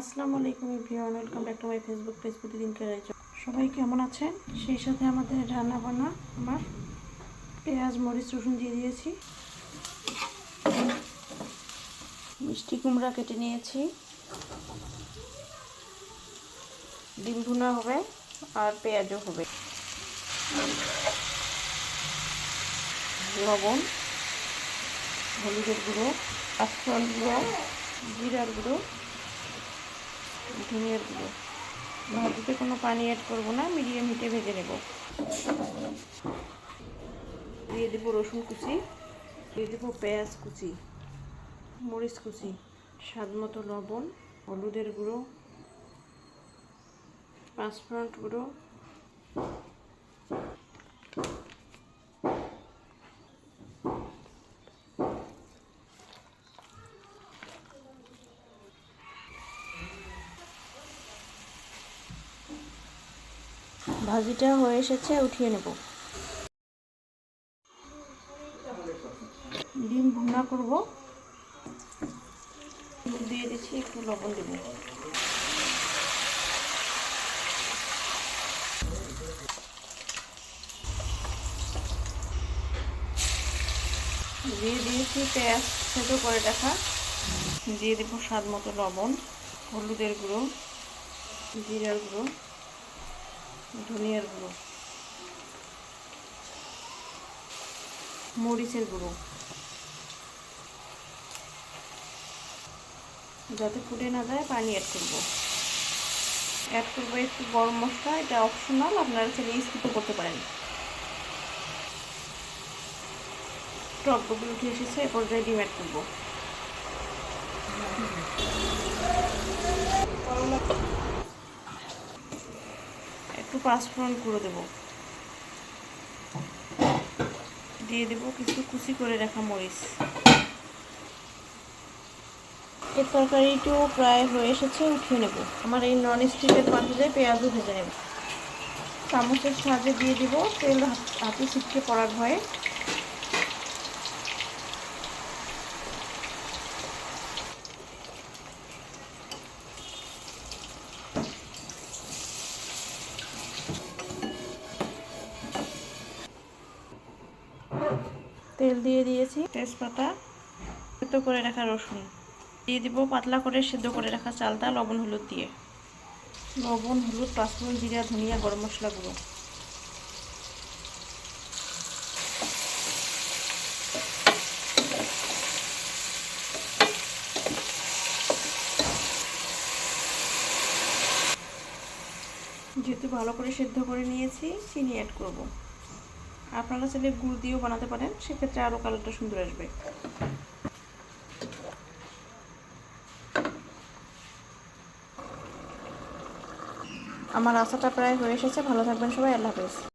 আসসালামু আলাইকুম everyone, welcome back to my Facebook page প্রতিদিন কেরাই সবাই কেমন আছেন? সেই সাথে আমাদের রান্না বান্না আমার পেঁয়াজ, মরিচ, রসুন দিয়ে দিয়েছি। মিষ্টি কুমড়া কেটে নিয়েছি। ডিম ভুনা হবে আর পেঁয়াজও হবে। লবণ, হলুদের গুঁড়ো পাঁচফোড়ন গুঁড়ো, জিরার গুঁড়ো ধনিয়ার গুঁড়ো ভাজিতে কোনো পানি অ্যাড করব না মিডিয়াম হিটে ভেজে নেব। দিয়ে দেবো রসুন কুচি, দিয়ে দেবো পেঁয়াজ কুচি, মরিচ কুচি, স্বাদ মতো লবণ, হলুদের গুঁড়ো, পাঁচফোড়ন গুঁড়ো ভাজিটা হয়ে এসেছে, উঠিয়ে নেব। ডিম ভুনা করব। দিয়ে দিচ্ছি একটু লবণ দেব। দিয়ে দিয়েছি পেঁয়াজ সেদ্ধ করে রাখা। দিয়ে দেবো স্বাদ মতো লবণ, হলুদের গুঁড়ো, জিরার গুঁড়ো। ধনিয়ার গুঁড়ো। মরিচের গুঁড়ো। যাতে ফুটে না যায়, পানি অ্যাড করব। অ্যাড করব একটু গরম মশলা, এটা অপশনাল আপনারা চাইলে স্কিপ করতে পারেন। টক ডুবে উঠে এসেছে এ পর্যায়ে ডিম অ্যাড করব একটু পাঁচফোড়ন করে দেব। দিয়ে দেব কিছু কুচি করে রাখা মরিচ। এর তরকারিটিও প্রায় হয়ে এসেছে, উঠিয়ে নেব। আমার এই নন স্টিকের পাতিলে পেঁয়াজও ভেজে নেব। চামচের সাহায্যে দিয়ে দিব, তেল হাতে ছিটকে পড়ার ভয়ে। তেল দিয়ে দিয়েছি, তেজপাতা সেদ্ধ করে রাখা রসুন। দিয়ে দিব পাতলা করে সেদ্ধ করে রাখা চালটা লবণ হলুদ দিয়ে। লবণ, হলুদ, পাঁচফোড়ন, জিরা, ধনিয়া, গরম মশলা গুঁড়ো। যেহেতু ভালো করে সেদ্ধ করে নিয়েছি, চিনি অ্যাড করব। আপনারা চাইলে গুড় দিয়েও বানাতে পারেন, সেক্ষেত্রে আরও কালারটা সুন্দর আসবে। আমার আশাটা প্রায় হয়ে এসেছে, ভালো থাকবেন সবাই, আল্লাহ হাফেজ।